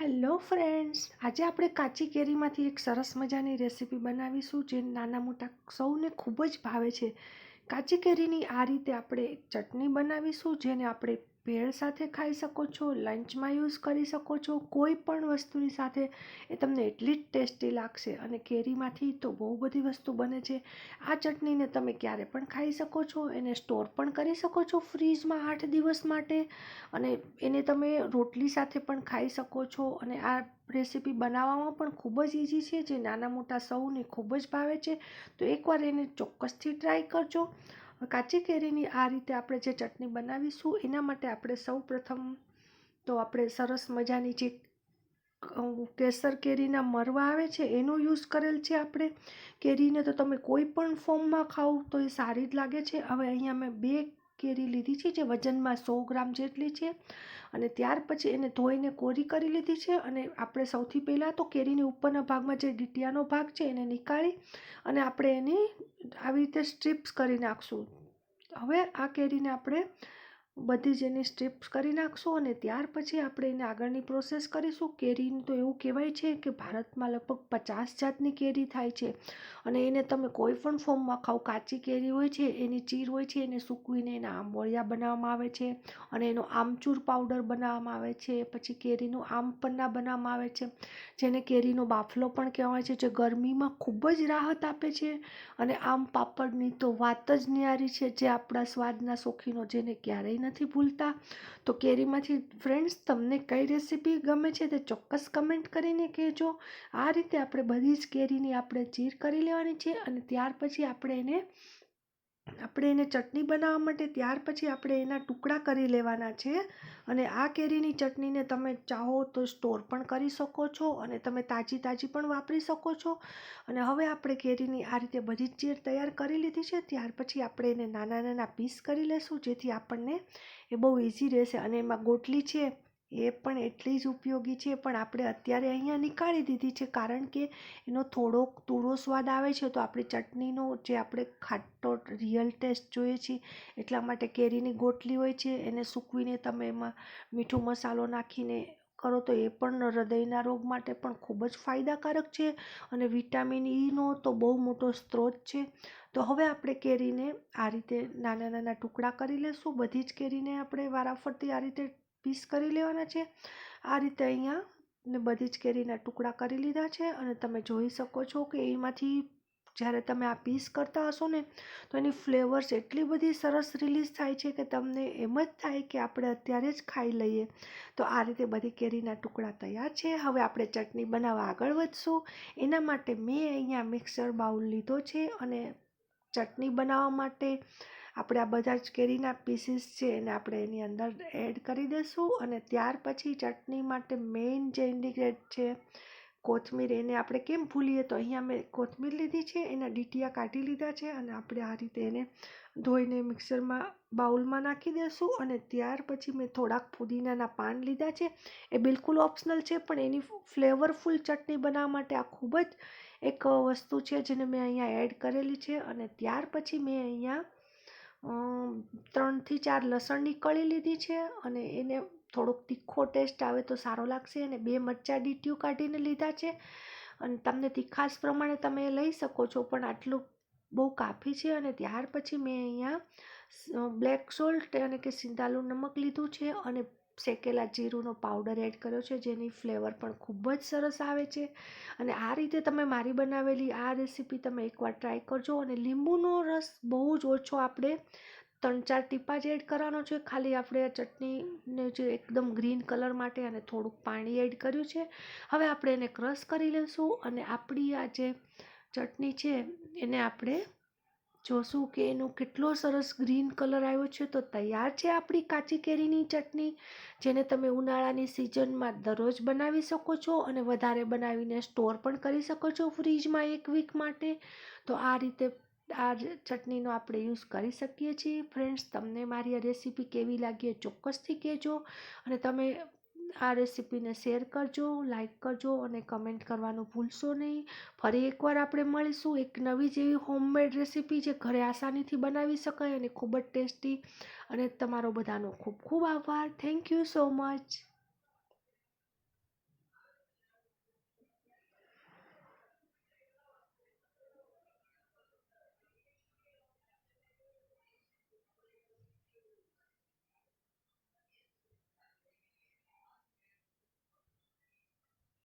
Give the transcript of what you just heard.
Hello friends, આજે આપણે કાચી કેરીમાંથી એક સરસ મજાની રેસીપી બનાવીશું જે નાના મોટા સૌને ખૂબ જ ભાવે છે. કાચી કેરીની આ રીતે આપણે ચટણી બનાવીશું જેને આપણે ભેળ સાથે ખાઈ શકો છો, લંચમાં યુઝ કરી શકો છો, કોઈ પણ વસ્તુની સાથે. એ તમને એટલી જ ટેસ્ટી લાગશે અને કેરીમાંથી તો બહુ બધી વસ્તુ બને છે. આ ચટણીને તમે ક્યારે પણ ખાઈ શકો છો, એને સ્ટોર પણ કરી શકો છો ફ્રીજમાં આઠ દિવસ માટે અને એને તમે રોટલી સાથે પણ ખાઈ શકો છો અને આ રેસીપી બનાવવામાં પણ ખૂબ જ ઇઝી છે, જે નાના મોટા સૌને ખૂબ જ ભાવે છે. તો એકવાર એને ચોક્કસથી ટ્રાય કરજો. કાચી કેરીની આ રીતે આપણે જે ચટણી બનાવીશું, એના માટે આપણે સૌ પ્રથમ તો આપણે સરસ મજાની જે કેસર કેરીના મરવા આવે છે, એનો યુઝ કરેલ છે આપણે. કેરીને તો તમે કોઈ પણ ફોર્મમાં ખાઓ તો એ સારી જ લાગે છે. હવે અહીંયા મેં બે કેરી લીધી છે, જે વજનમાં સો ગ્રામ જેટલી છે. અને ત્યાર પછી એને ધોઈને કોરી કરી લીધી છે અને આપણે સૌથી પહેલાં તો કેરીની ઉપરના ભાગમાં જે ડીટિયાનો ભાગ છે એને નીકાળી અને આપણે એની આવી રીતે સ્ટ્રીપ્સ કરી નાખશું. હવે આ કેરીને આપણે બધી જ એની સ્ટ્રીપ્સ કરી નાખશું અને ત્યાર પછી આપણે એને આગળની પ્રોસેસ કરીશું. કેરીનું તો એવું કહેવાય છે કે ભારતમાં લગભગ પચાસ જાતની કેરી થાય છે અને એને તમે કોઈ પણ ફોર્મમાં ખાઓ, કાચી કેરી હોય છે, એની ચીર હોય છે, એને સૂકવીને એના આંબોળિયા બનાવવામાં આવે છે અને એનો આમચૂર પાવડર બનાવવામાં આવે છે, પછી કેરીનું આમ પન્ના બનાવવામાં આવે છે. જેને કેરીનો બાફલો પણ કહેવાય છે, જે ગરમીમાં ખૂબ જ રાહત આપે છે અને આમ પાપડની તો વાત જ ન્યારી છે જે આપણા સ્વાદના શોખીનો, જેને ક્યારેય નથી ભૂલતા? તો કેરીમાંથી ફ્રેન્ડ્સ તમને કઈ રેસીપી ગમે છે તે ચોક્કસ કમેન્ટ કરીને કહેજો. આ રીતે આપણે બધી જ કેરીની આપણે ચીર કરી લેવાની છે અને ત્યાર પછી આપણે એને આપણે એને ચટણી બનાવવા માટે ત્યાર પછી આપણે એના ટુકડા કરી લેવાના છે અને આ કેરીની ચટણીને તમે ચાહો તો સ્ટોર પણ કરી શકો છો અને તમે તાજી તાજી પણ વાપરી શકો છો. અને હવે આપણે કેરીની આ રીતે બધી જ ચીર તૈયાર કરી લીધી છે. ત્યાર પછી આપણે એને નાના નાના પીસ કરી લેશું જેથી આપણને એ બહુ ઇઝી રહેશે અને એમાં ગોટલી છે એ પણ એટલી જ ઉપયોગી છે, પણ આપણે અત્યારે અહીંયા નીકાળી દીધી છે, કારણ કે એનો થોડોક તુરો સ્વાદ આવે છે, તો આપણી ચટણીનો જે આપણે ખાટો રિયલ ટેસ્ટ જોઈએ છીએ, એટલા માટે કેરીની ગોટલી હોય છે, એને સૂકવીને તમે એમાં મીઠું મસાલો નાખીને કરો, તો એ પણ હૃદયના રોગ માટે પણ ખૂબ જ ફાયદાકારક છે, અને વિટામિન ઈનો તો બહુ મોટો સ્ત્રોત છે. તો હવે આપણે કેરીને આ રીતે નાના નાના ટુકડા કરી લેશું, બધી જ કેરીને આપણે વારાફરતી આ રીતે પીસ કરી લેવાના છે. આ રીતે અહીંયા ને બધી જ કેરીના ટુકડા કરી લીધા છે અને તમે જોઈ શકો છો કે એમાંથી જ્યારે તમે આ પીસ કરતા હશો ને, તો એની ફ્લેવર્સ એટલી બધી સરસ રિલીઝ થાય છે કે તમને એમ જ થાય કે આપણે અત્યારે જ ખાઈ લઈએ. તો આ રીતે બધી કેરીના ટુકડા તૈયાર છે. હવે આપણે ચટણી બનાવવા આગળ વધશું. એના માટે મેં અહીંયા મિક્સર બાઉલ લીધો છે અને ચટણી બનાવવા માટે આપણે આ બધા જ કેરીના પીસીસ છે એને આપણે એની અંદર એડ કરી દઈશું અને ત્યાર પછી ચટણી માટે મેઇન જે ઇન્ડિગ્રેટ છે કોથમીર એને આપણે કેમ ભૂલીએ? તો અહીંયા મેં કોથમીર લીધી છે, એના ડીટીયા કાઢી લીધા છે અને આપણે આ રીતે એને ધોઈને મિક્સરમાં બાઉલમાં નાખી દઈશું અને ત્યાર પછી મેં થોડાક પુદીનાના પાન લીધા છે. એ બિલકુલ ઓપ્શનલ છે, પણ એની ફ્લેવરફુલ ચટણી બનાવવા માટે આ ખૂબ જ એક વસ્તુ છે જેને મેં અહીંયા એડ કરેલી છે અને ત્યાર પછી મેં અહીંયા ત્રણથી ચાર લસણની કળી લીધી છે અને એને થોડોક તીખો ટેસ્ટ આવે તો સારો લાગશે અને બે મરચાં ડીટ્યું કાઢીને લીધા છે. અને તમને તીખાશ પ્રમાણે તમે લઈ શકો છો, પણ આટલું બહુ કાફી છે અને ત્યાર પછી મેં અહીંયા બ્લેક સોલ્ટ અને કે સિંધાલું નમક લીધું છે અને શેકેલા જીરુંનો પાવડર એડ કર્યો છે, જેની ફ્લેવર પણ ખૂબ જ સરસ આવે છે. અને આ રીતે તમે મારી બનાવેલી આ રેસીપી તમે એકવાર ટ્રાય કરજો અને લીંબુનો રસ બહુ જ ઓછો આપણે ત્રણ ચાર ટીપા જ એડ કરવાનો છે. ખાલી આપણે આ ચટણીને જે એકદમ ગ્રીન કલર માટે અને થોડુંક પાણી એડ કર્યું છે. હવે આપણે એને ક્રશ કરી લઈશું અને આપણી આ જે ચટણી છે, એને આપણે જોશું કે એનો કેટલો સરસ ગ્રીન કલર આવ્યો છે. તો તૈયાર છે આપણી કાચી કેરીની ચટણી, જેને તમે ઉનાળાની સિઝનમાં દરરોજ બનાવી શકો છો અને વધારે બનાવીને સ્ટોર પણ કરી શકો છો ફ્રીજમાં એક વીક માટે. તો આ રીતે આ ચટણીનો આપણે યુઝ કરી શકીએ છીએ. ફ્રેન્ડ્સ, તમને મારી આ રેસીપી કેવી લાગી ચોક્કસથી કહેજો અને તમે આ રેસીપીને શેર કરજો લાઇક કરજો અને કમેન્ટ કરવાનું ભૂલશો નહીં. ફરી એકવાર આપણે મળીશું એક નવી જેવી હોમમેડ રેસીપી જે ઘરે આસાનીથી બનાવી શકાય અને ખૂબ જ ટેસ્ટી. અને તમારો બધાનો ખૂબ ખૂબ આભાર. Thank you so much.